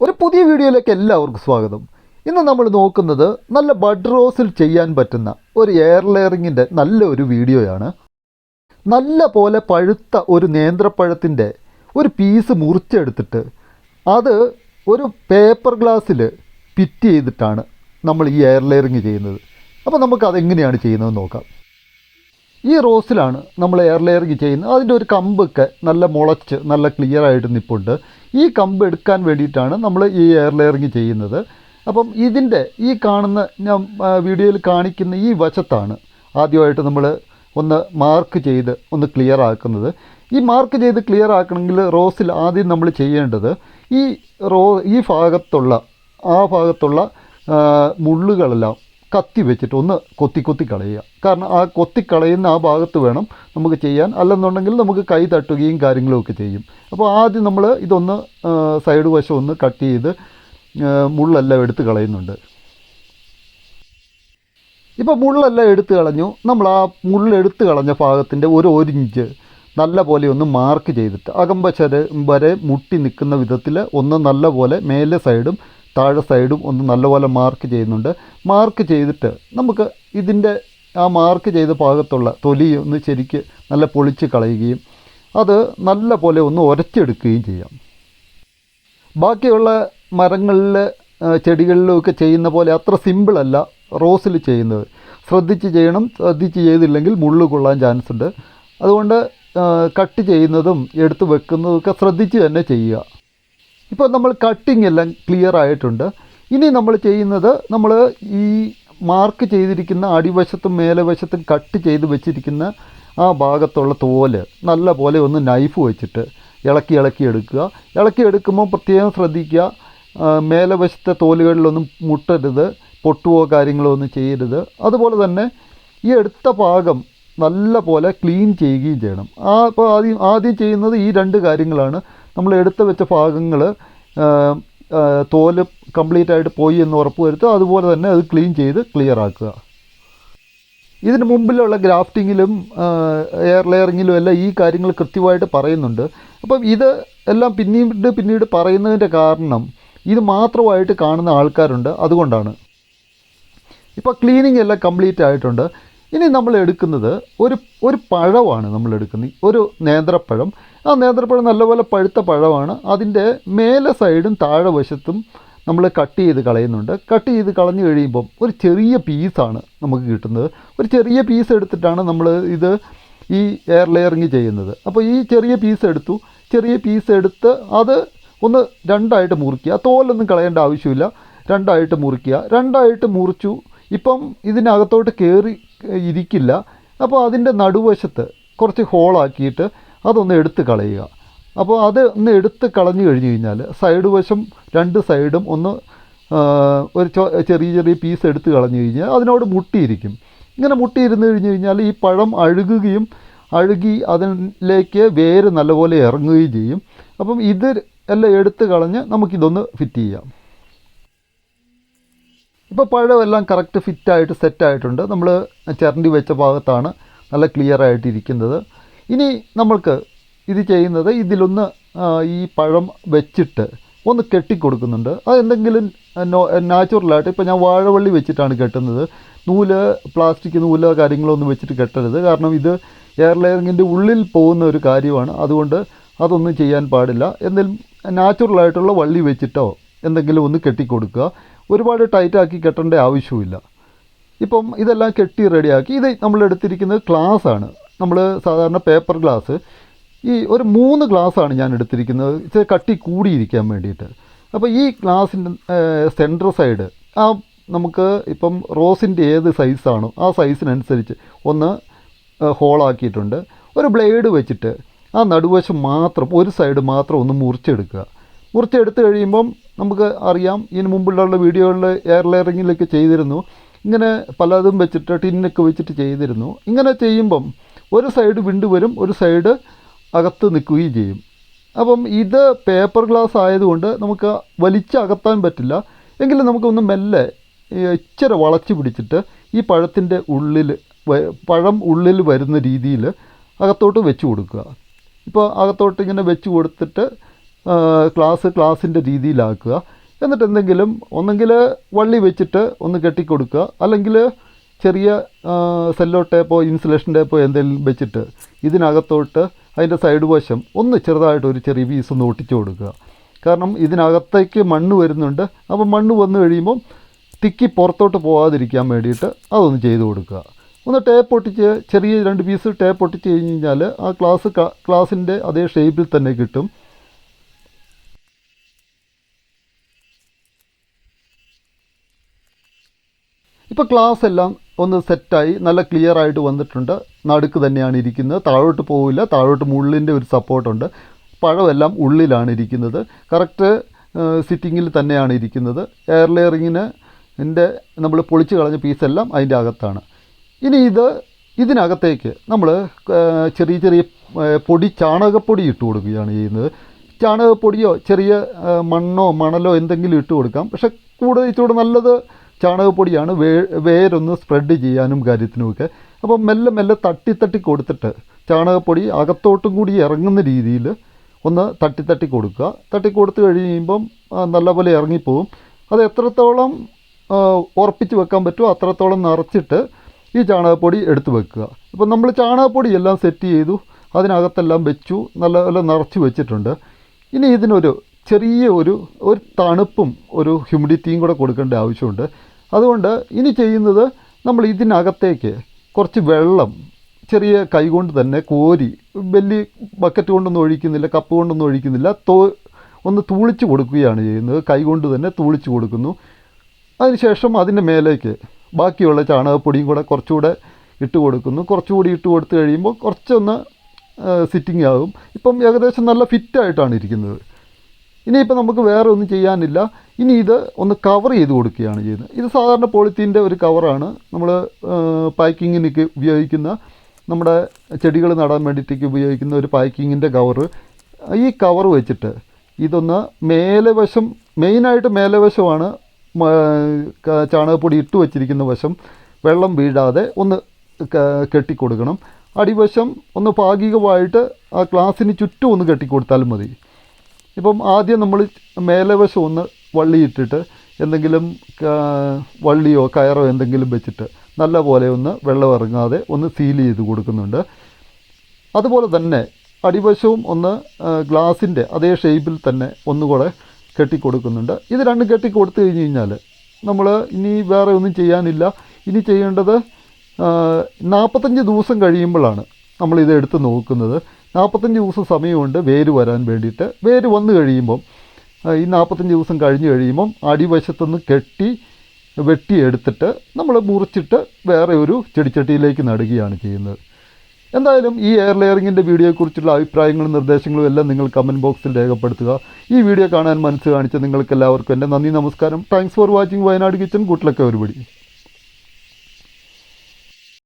ഒരു പുതിയ വീഡിയോയിലേക്ക് എല്ലാവർക്കും സ്വാഗതം. ഇന്ന് നമ്മൾ നോക്കുന്നത് നല്ല ബഡ് റോസിൽ ചെയ്യാൻ പറ്റുന്ന ഒരു എയർ ലെയറിങ്ങിന്റെ നല്ല ഒരു വീഡിയോയാണ്. നല്ല പോലെ പഴുത്ത ഒരു നേന്ത്രപ്പഴത്തിന്റെ ഒരു പീസ് മുറിച്ചെടുത്തിട്ട് അത് ഒരു പേപ്പർ ഗ്ലാസ്സിൽ ഫിറ്റ് ചെയ്തിട്ടാണ് നമ്മൾ ഈ എയർ ലെയറിങ് ചെയ്യുന്നത്. അപ്പോൾ നമുക്ക് അതെങ്ങനെയാണ് ചെയ്യുന്നതെന്ന് നോക്കാം. ഈ റോസിലാണ് നമ്മൾ എയർ ലെയറിങ് ചെയ്യുന്നത്. അതിന്റെ ഒരു കമ്പൊക്കെ നല്ല മുളച്ച് നല്ല ക്ലിയർ ആയിട്ട് നിൽപ്പുണ്ട് ഈ കമ്പ് എടുക്കാൻ വേണ്ടിയിട്ടാണ് നമ്മൾ ഈ എയർ ലെയറിങ് ചെയ്യുന്നത്. അപ്പം ഇതിന്റെ ഈ കാണുന്ന ഞാൻ വീഡിയോയിൽ കാണിക്കുന്ന ഈ വശത്താണ് ആദ്യമായിട്ട് നമ്മൾ ഒന്ന് മാർക്ക് ചെയ്ത് ഒന്ന് ക്ലിയർ ആക്കുന്നത്. ഈ മാർക്ക് ചെയ്ത് ക്ലിയർ ആക്കണമെങ്കിൽ റോസിൽ ആദ്യം നമ്മൾ ചെയ്യേണ്ടത് ഈ റോ ഈ ഭാഗത്തുള്ള ആ ഭാഗത്തുള്ള മുള്ളുകളെല്ലാം കത്തി വെച്ചിട്ട് ഒന്ന് കൊത്തി കൊത്തി കളയുക. കാരണം ആ കൊത്തി കളയുന്ന ആ ഭാഗത്ത് വേണം നമുക്ക് ചെയ്യാൻ. അല്ലെന്നുണ്ടെങ്കിൽ നമുക്ക് കൈ തട്ടുകയും കാര്യങ്ങളുമൊക്കെ ചെയ്യും. അപ്പോൾ ആദ്യം നമ്മൾ ഇതൊന്ന് സൈഡ് വശം ഒന്ന് കട്ട് ചെയ്ത് മുള്ളെല്ലാം എടുത്ത് കളയുന്നുണ്ട്. ഇപ്പോൾ മുള്ളെല്ലാം എടുത്ത് കളഞ്ഞു. നമ്മൾ ആ മുള്ളെടുത്ത് കളഞ്ഞ ഭാഗത്തിന്റെ ഒരു ഒരു ഇഞ്ച് നല്ല പോലെ ഒന്ന് മാർക്ക് ചെയ്തിട്ട് അകമ്പശര വരെ മുട്ടി നിൽക്കുന്ന വിധത്തിൽ ഒന്ന് നല്ല പോലെ മേലെ സൈഡും താഴെ സൈഡും ഒന്ന് നല്ലപോലെ മാർക്ക് ചെയ്യുന്നുണ്ട്. മാർക്ക് ചെയ്തിട്ട് നമുക്ക് ഇതിന്റെ ആ മാർക്ക് ചെയ്ത ഭാഗത്തുള്ള തൊലി ഒന്ന് ശരിക്ക് നല്ല പൊളിച്ച് കളയുകയും അത് നല്ല പോലെ ഒന്ന് ഉരച്ചെടുക്കുകയും ചെയ്യാം. ബാക്കിയുള്ള മരങ്ങളിൽ ചെടികളിലൊക്കെ ചെയ്യുന്ന പോലെ അത്ര സിമ്പിളല്ല റോസിൽ ചെയ്യുന്നത്. ശ്രദ്ധിച്ച് ചെയ്യണം. ശ്രദ്ധിച്ച് ചെയ്തില്ലെങ്കിൽ മുള്ളു കൊള്ളാൻ ചാൻസ് ഉണ്ട് അതുകൊണ്ട് കട്ട് ചെയ്യുന്നതും എടുത്ത് വെക്കുന്നതും ഒക്കെ ശ്രദ്ധിച്ച് തന്നെ ചെയ്യുക. ഇപ്പോൾ നമ്മൾ കട്ടിങ് എല്ലാം ക്ലിയർ ആയിട്ടുണ്ട്. ഇനി നമ്മൾ ചെയ്യുന്നത് നമ്മൾ ഈ മാർക്ക് ചെയ്തിരിക്കുന്ന അടിവശത്തും മേലവശത്തും കട്ട് ചെയ്ത് വെച്ചിരിക്കുന്ന ആ ഭാഗത്തുള്ള തോൽ നല്ല പോലെ ഒന്ന് നൈഫ് വെച്ചിട്ട് ഇളക്കി ഇളക്കി എടുക്കുക. ഇളക്കി എടുക്കുമ്പോൾ പ്രത്യേകം ശ്രദ്ധിക്കുക. മേലവശത്തെ തോലുകളിലൊന്നും മുട്ടരുത്. പൊട്ടുവോ കാര്യങ്ങളോ ഒന്നും ചെയ്യരുത്. അതുപോലെ തന്നെ ഈ എടുത്ത ഭാഗം നല്ല പോലെ ക്ലീൻ ചെയ്യുകയും ചെയ്യണം. ആ ഇപ്പോൾ ആദ്യം ആദ്യം ചെയ്യുന്നത് ഈ രണ്ട് കാര്യങ്ങളാണ്. നമ്മൾ എടുത്തു വെച്ച ഭാഗങ്ങൾ തോൽ കംപ്ലീറ്റ് ആയിട്ട് പോയി എന്ന് ഉറപ്പ് വരുത്തുക. അതുപോലെ തന്നെ അത് ക്ലീൻ ചെയ്ത് ക്ലിയർ ആക്കുക. ഇതിന് മുമ്പിലുള്ള ഗ്രാഫ്റ്റിങ്ങിലും എയർ ലെയറിങ്ങിലും എല്ലാം ഈ കാര്യങ്ങൾ കൃത്യമായിട്ട് പറയുന്നുണ്ട്. അപ്പം ഇത് എല്ലാം പിന്നീട് പിന്നീട് പറയുന്നതിന്റെ കാരണം ഇത് മാത്രമായിട്ട് കാണുന്ന ആൾക്കാരുണ്ട്. അതുകൊണ്ടാണ്. ഇപ്പോൾ ക്ലീനിങ് എല്ലാം കംപ്ലീറ്റ് ആയിട്ടുണ്ട്. ഇനി നമ്മൾ എടുക്കുന്നത് ഒരു ഒരു പഴമാണ് നമ്മൾ എടുക്കുന്നത്. ഒരു നേന്ത്രപ്പഴം. ആ നേന്ത്രപ്പഴം നല്ലപോലെ പഴുത്ത പഴമാണ്. അതിന്റെ മേലെ സൈഡും താഴെ വശത്തും നമ്മൾ കട്ട് ചെയ്ത് കളയുന്നുണ്ട്. കട്ട് ചെയ്ത് കളഞ്ഞു കഴിയുമ്പം ഒരു ചെറിയ പീസാണ് നമുക്ക് കിട്ടുന്നത്. ഒരു ചെറിയ പീസ് എടുത്തിട്ടാണ് നമ്മൾ ഇത് ഈ എയർ ലെയറിങ് ചെയ്യുന്നത്. അപ്പോൾ ഈ ചെറിയ പീസ് എടുത്തു. ചെറിയ പീസ് എടുത്ത് അത് ഒന്ന് രണ്ടായിട്ട് മുറിക്കുക തോലൊന്നും കളയേണ്ട ആവശ്യമില്ല. രണ്ടായിട്ട് മുറിക്കുക രണ്ടായിട്ട് മുറിച്ചു. ഇപ്പം ഇതിനകത്തോട്ട് കയറി ഇരിക്കില്ല. അപ്പോൾ അതിന്റെ നടുവശത്ത് കുറച്ച് ഹോളാക്കിയിട്ട് അതൊന്ന് എടുത്ത് കളയുക. അപ്പോൾ അത് ഒന്ന് എടുത്ത് കളഞ്ഞു കഴിഞ്ഞ് കഴിഞ്ഞാൽ സൈഡ് വശം രണ്ട് സൈഡും ഒന്ന് ഒരു ചെറിയ ചെറിയ പീസ് എടുത്ത് കളഞ്ഞു കഴിഞ്ഞാൽ അതിനോട് മുട്ടിയിരിക്കും. ഇങ്ങനെ മുട്ടിയിരുന്ന് കഴിഞ്ഞ് കഴിഞ്ഞാൽ ഈ പഴം അഴുകുകയും അഴുകി അതിലേക്ക് വേര് നല്ലപോലെ ഇറങ്ങുകയും ചെയ്യും. അപ്പം ഇത് എല്ലാം എടുത്ത് കളഞ്ഞ് നമുക്കിതൊന്ന് ഫിറ്റ് ചെയ്യാം. ഇപ്പോൾ പഴമെല്ലാം കറക്റ്റ് ഫിറ്റായിട്ട് സെറ്റായിട്ടുണ്ട് നമ്മൾ ചിരണ്ടി വെച്ച ഭാഗത്താണ് നല്ല ക്ലിയർ ആയിട്ടിരിക്കുന്നത്. ഇനി നമ്മൾക്ക് ഇത് ചെയ്യുന്നത് ഇതിലൊന്ന് ഈ പഴം വെച്ചിട്ട് ഒന്ന് കെട്ടിക്കൊടുക്കുന്നുണ്ട്. അതെന്തെങ്കിലും നോ നാച്ചുറലായിട്ട് ഇപ്പോൾ ഞാൻ വാഴവള്ളി വെച്ചിട്ടാണ് കെട്ടുന്നത്. നൂൽ പ്ലാസ്റ്റിക് നൂൽ കാര്യങ്ങളൊന്നും വെച്ചിട്ട് കെട്ടരുത്. കാരണം ഇത് എയർ ലെയറിങ്ങിന്റെ ഉള്ളിൽ പോകുന്ന ഒരു കാര്യമാണ്. അതുകൊണ്ട് അതൊന്നും ചെയ്യാൻ പാടില്ല. എന്തെങ്കിലും നാച്ചുറലായിട്ടുള്ള വള്ളി വെച്ചിട്ടോ എന്തെങ്കിലും ഒന്ന് കെട്ടിക്കൊടുക്കുക. ഒരുപാട് ടൈറ്റാക്കി കെട്ടേണ്ട ആവശ്യമില്ല ഇപ്പം ഇതെല്ലാം കെട്ടി റെഡിയാക്കി ഇത് നമ്മൾ എടുത്തിരിക്കുന്നത് ഗ്ലാസ് ആണ്. നമ്മൾ സാധാരണ പേപ്പർ ഗ്ലാസ് ഈ ഒരു മൂന്ന് ഗ്ലാസ്സാണ് ഞാൻ എടുത്തിരിക്കുന്നത്. ഇത് കട്ടി കൂടിയിരിക്കാൻ വേണ്ടിയിട്ട്. അപ്പോൾ ഈ ഗ്ലാസിന്റെ സെന്റർ സൈഡ് ആ നമുക്ക് ഇപ്പം റോസിന്റെ ഏത് സൈസാണോ ആ സൈസിനനുസരിച്ച് ഒന്ന് ഹോളാക്കിയിട്ടുണ്ട് ഒരു ബ്ലേഡ് വെച്ചിട്ട് ആ നടുവശം മാത്രം ഒരു സൈഡ് മാത്രം ഒന്ന് മുറിച്ചെടുക്കുക. മുറിച്ചെടുത്ത് കഴിയുമ്പം നമുക്ക് അറിയാം. ഇതിന് മുമ്പുള്ള വീഡിയോകളിൽ എയർ ലെയറിങ്ങിലൊക്കെ ചെയ്തിരുന്നു. ഇങ്ങനെ പലതും വെച്ചിട്ട് ടിന്നൊക്കെ വെച്ചിട്ട് ചെയ്തിരുന്നു. ഇങ്ങനെ ചെയ്യുമ്പം ഒരു സൈഡ് വിണ്ട് വരും ഒരു സൈഡ് അകത്ത് നിൽക്കുകയും ചെയ്യും. അപ്പം ഇത് പേപ്പർ ഗ്ലാസ് ആയതുകൊണ്ട് നമുക്ക് വലിച്ച് അകത്താൻ പറ്റില്ല. എങ്കിലും നമുക്കൊന്ന് മെല്ലെ ഇച്ചിരി വളച്ച് പിടിച്ചിട്ട് ഈ പഴത്തിന്റെ ഉള്ളിൽ പഴം ഉള്ളിൽ വരുന്ന രീതിയിൽ അകത്തോട്ട് വെച്ച് കൊടുക്കുക. ഇപ്പോൾ അകത്തോട്ട് ഇങ്ങനെ വെച്ച് കൊടുത്തിട്ട് ക്ലാസ് ക്ലാസ്സിന്റെ രീതിയിലാക്കുക. എന്നിട്ട് എന്തെങ്കിലും ഒന്നെങ്കിൽ വള്ളി വെച്ചിട്ട് ഒന്ന് കെട്ടിക്കൊടുക്കുക. അല്ലെങ്കിൽ ചെറിയ സെല്ലോ ടേപ്പോ ഇൻസുലേഷൻ ടേപ്പോ എന്തെങ്കിലും വെച്ചിട്ട് ഇതിനകത്തോട്ട് അതിന്റെ സൈഡ് വശം ഒന്ന് ചെറുതായിട്ട് ഒരു ചെറിയ പീസ് ഒന്ന് ഒട്ടിച്ചു കൊടുക്കുക. കാരണം ഇതിനകത്തേക്ക് മണ്ണ് വരുന്നുണ്ട്. അപ്പോൾ മണ്ണ് വന്നു കഴിയുമ്പം തിക്കി പുറത്തോട്ട് പോകാതിരിക്കാൻ വേണ്ടിയിട്ട് അതൊന്ന് ചെയ്തു കൊടുക്കുക. ഒന്ന് ടേപ്പ് ഒട്ടിച്ച് ചെറിയ രണ്ട് പീസ് ടേപ്പ് ഒട്ടിച്ച് കഴിഞ്ഞ് കഴിഞ്ഞാൽ ആ ക്ലാസ് ക്ലാസ്സിന്റെ അതേ ഷേപ്പിൽ തന്നെ കിട്ടും. ഇപ്പോൾ ക്ലാസ് എല്ലാം ഒന്ന് സെറ്റായി നല്ല ക്ലിയർ ആയിട്ട് വന്നിട്ടുണ്ട്. നടുക്ക് തന്നെയാണ് ഇരിക്കുന്നത്. താഴോട്ട് പോവില്ല. താഴോട്ട് മുള്ളിന്റെ ഒരു സപ്പോർട്ടുണ്ട് പഴമെല്ലാം ഉള്ളിലാണ് ഇരിക്കുന്നത്. കറക്റ്റ് സിറ്റിങ്ങിൽ തന്നെയാണ് ഇരിക്കുന്നത്. എയർ ലെയറിങ്ങിന് എന്റെ നമ്മൾ പൊളിച്ച് കളഞ്ഞ പീസെല്ലാം അതിന്റെ അകത്താണ്. ഇനി ഇത് ഇതിനകത്തേക്ക് നമ്മൾ ചെറിയ ചെറിയ പൊടി ചാണകപ്പൊടി ഇട്ട് കൊടുക്കുകയാണ് ചെയ്യുന്നത്. ചാണകപ്പൊടിയോ ചെറിയ മണ്ണോ മണലോ എന്തെങ്കിലും ഇട്ട് കൊടുക്കാം. പക്ഷെ കൂടുതൽ ഇച്ചിരി നല്ലത് ചാണകപ്പൊടിയാണ് വേ വേരൊന്ന് സ്പ്രെഡ് ചെയ്യാനും കാര്യത്തിനുമൊക്കെ. അപ്പോൾ മെല്ലെ മെല്ലെ തട്ടി തട്ടി കൊടുത്തിട്ട് ചാണകപ്പൊടി അകത്തോട്ടും കൂടി ഇറങ്ങുന്ന രീതിയിൽ ഒന്ന് തട്ടി തട്ടി കൊടുക്കുക. തട്ടി കൊടുത്തു കഴിയുമ്പം നല്ലപോലെ ഇറങ്ങിപ്പോവും. അത് എത്രത്തോളം ഉറപ്പിച്ച് വെക്കാൻ പറ്റുമോ അത്രത്തോളം നിറച്ചിട്ട് ഈ ചാണകപ്പൊടി എടുത്ത് വെക്കുക. ഇപ്പം നമ്മൾ ചാണകപ്പൊടി എല്ലാം സെറ്റ് ചെയ്തു. അതിനകത്തെല്ലാം വെച്ചു. നല്ലപോലെ നിറച്ച് വെച്ചിട്ടുണ്ട്. ഇനി ഇതിനൊരു ചെറിയ ഒരു ഒരു തണുപ്പും ഒരു ഹ്യൂമിഡിറ്റിയും കൂടെ കൊടുക്കേണ്ട ആവശ്യമുണ്ട്. അതുകൊണ്ട് ഇനി ചെയ്യുന്നത് നമ്മൾ ഇതിനകത്തേക്ക് കുറച്ച് വെള്ളം ചെറിയ കൈകൊണ്ട് തന്നെ കോരി വലിയ ബക്കറ്റ് കൊണ്ടൊന്നും ഒഴിക്കുന്നില്ല കപ്പ് കൊണ്ടൊന്നും ഒഴിക്കുന്നില്ല തോ ഒന്ന് തൂളിച്ച് കൊടുക്കുകയാണ് ചെയ്യുന്നത്. കൈകൊണ്ട് തന്നെ തൂളിച്ച് കൊടുക്കുന്നു. അതിനുശേഷം അതിന്റെ മേലേക്ക് ബാക്കിയുള്ള ചാണകപ്പൊടിയും കൂടെ കുറച്ചുകൂടെ ഇട്ട് കൊടുക്കുന്നു. കുറച്ചുകൂടി ഇട്ട് കൊടുത്തു കഴിയുമ്പോൾ കുറച്ചൊന്ന് സിറ്റിംഗ് ആകും. ഇപ്പം ഏകദേശം നല്ല ഫിറ്റായിട്ടാണ് ഇരിക്കുന്നത്. ഇനിയിപ്പോൾ നമുക്ക് വേറെ ഒന്നും ചെയ്യാനില്ല. ഇനി ഇത് ഒന്ന് കവർ ചെയ്ത് കൊടുക്കുകയാണ് ചെയ്യുന്നത്. ഇത് സാധാരണ പോളിത്തീന്റെ ഒരു കവറാണ് നമ്മൾ പാക്കിങ്ങിനൊക്കെ ഉപയോഗിക്കുന്ന നമ്മുടെ ചെടികൾ നടാൻ വേണ്ടിയിട്ടേക്ക് ഉപയോഗിക്കുന്ന ഒരു പാക്കിങ്ങിന്റെ കവറ് ഈ കവർ വെച്ചിട്ട് ഇതൊന്ന് മേലെ വശം മെയിനായിട്ട് മേലെ വശമാണ് ചാണകപ്പൊടി ഇട്ട് വച്ചിരിക്കുന്ന വശം വെള്ളം വീഴാതെ ഒന്ന് കെട്ടിക്കൊടുക്കണം. അടിവശം ഒന്ന് ഭാഗികമായിട്ട് ആ ഗ്ലാസ്സിന് ചുറ്റും ഒന്ന് കെട്ടിക്കൊടുത്താലും മതി. ഇപ്പം ആദ്യം നമ്മൾ മേലെ വശം ഒന്ന് വള്ളിയിട്ടിട്ട് എന്തെങ്കിലും വള്ളിയോ കയറോ എന്തെങ്കിലും വെച്ചിട്ട് നല്ല പോലെ ഒന്ന് വെള്ളം ഇറങ്ങാതെ ഒന്ന് സീൽ ചെയ്ത് കൊടുക്കുന്നുണ്ട്. അതുപോലെ തന്നെ അടിവശവും ഒന്ന് ഗ്ലാസിന്റെ അതേ ഷേപ്പിൽ തന്നെ ഒന്നുകൂടെ കെട്ടിക്കൊടുക്കുന്നുണ്ട്. ഇത് രണ്ടും കെട്ടിക്കൊടുത്തു കഴിഞ്ഞ് കഴിഞ്ഞാൽ നമ്മൾ ഇനി വേറെ ഒന്നും ചെയ്യാനില്ല. ഇനി ചെയ്യേണ്ടത് നാൽപ്പത്തഞ്ച് ദിവസം കഴിയുമ്പോഴാണ് നമ്മളിത് എടുത്ത് നോക്കുന്നത്. നാൽപ്പത്തഞ്ച് ദിവസം സമയമുണ്ട് വേര് വരാൻ വേണ്ടിയിട്ട്. വേര് വന്നു കഴിയുമ്പം ഈ നാൽപ്പത്തഞ്ച് ദിവസം കഴിഞ്ഞ് കഴിയുമ്പം അടിവശത്തുനിന്ന് കെട്ടി വെട്ടിയെടുത്തിട്ട് നമ്മൾ മുറിച്ചിട്ട് വേറെ ഒരു ചെടിച്ചട്ടിയിലേക്ക് നടുകയാണ് ചെയ്യുന്നത്. എന്തായാലും ഈ എയർ ലെയറിങ്ങിന്റെ വീഡിയോയെക്കുറിച്ചുള്ള അഭിപ്രായങ്ങളും നിർദ്ദേശങ്ങളും എല്ലാം നിങ്ങൾ കമന്റ് ബോക്സിൽ രേഖപ്പെടുത്തുക. ഈ വീഡിയോ കാണാൻ മനസ്സ് കാണിച്ച നിങ്ങൾക്ക് എല്ലാവർക്കും എന്റെ നന്ദി നമസ്കാരം. Thanks for watching Wayanad kitchen good luck